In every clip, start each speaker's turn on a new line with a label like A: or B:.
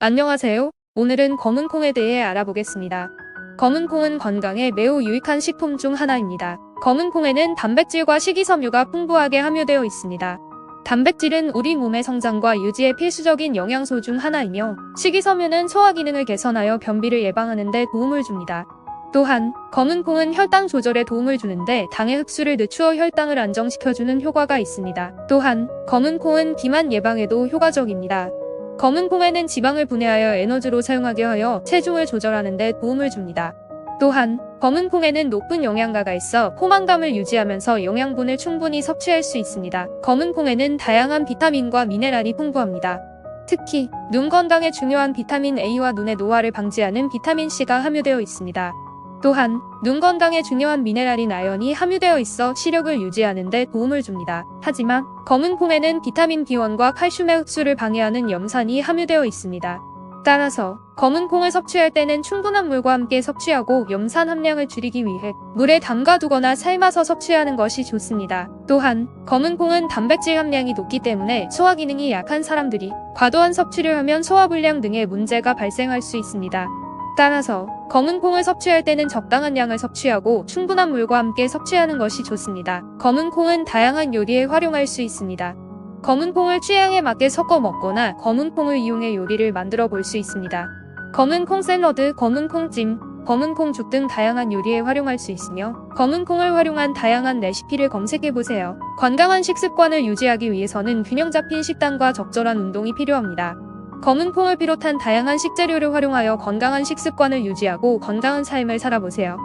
A: 안녕하세요. 오늘은 검은 콩에 대해 알아보겠습니다. 검은 콩은 건강에 매우 유익한 식품 중 하나입니다. 검은 콩에는 단백질과 식이섬유가 풍부하게 함유되어 있습니다. 단백질은 우리 몸의 성장과 유지에 필수적인 영양소 중 하나이며 식이섬유는 소화 기능을 개선하여 변비를 예방하는 데 도움을 줍니다. 또한 검은 콩은 혈당 조절에 도움을 주는데 당의 흡수를 늦추어 혈당을 안정시켜주는 효과가 있습니다. 또한 검은 콩은 비만 예방에도 효과적입니다. 검은 콩에는 지방을 분해하여 에너지로 사용하게 하여 체중을 조절하는 데 도움을 줍니다. 또한 검은 콩에는 높은 영양가가 있어 포만감을 유지하면서 영양분을 충분히 섭취할 수 있습니다. 검은 콩에는 다양한 비타민과 미네랄이 풍부합니다. 특히 눈 건강에 중요한 비타민 A와 눈의 노화를 방지하는 비타민 C가 함유되어 있습니다. 또한 눈 건강에 중요한 미네랄인 아연이 함유되어 있어 시력을 유지하는 데 도움을 줍니다. 하지만 검은 콩에는 비타민 B1과 칼슘의 흡수를 방해하는 염산이 함유되어 있습니다. 따라서 검은 콩을 섭취할 때는 충분한 물과 함께 섭취하고 염산 함량을 줄이기 위해 물에 담가두거나 삶아서 섭취하는 것이 좋습니다. 또한 검은 콩은 단백질 함량이 높기 때문에 소화 기능이 약한 사람들이 과도한 섭취를 하면 소화불량 등의 문제가 발생할 수 있습니다. 따라서 검은 콩을 섭취할 때는 적당한 양을 섭취하고 충분한 물과 함께 섭취하는 것이 좋습니다. 검은 콩은 다양한 요리에 활용할 수 있습니다. 검은 콩을 취향에 맞게 섞어 먹거나 검은 콩을 이용해 요리를 만들어 볼 수 있습니다. 검은 콩 샐러드, 검은 콩찜, 검은 콩죽 등 다양한 요리에 활용할 수 있으며 검은 콩을 활용한 다양한 레시피를 검색해 보세요. 건강한 식습관을 유지하기 위해서는 균형 잡힌 식단과 적절한 운동이 필요합니다. 검은 콩을 비롯한 다양한 식재료를 활용하여 건강한 식습관을 유지하고 건강한 삶을 살아보세요.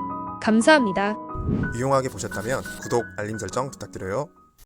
A: 감사합니다.
B: 유용하게 보셨다면 구독, 알림 설정 부탁드려요.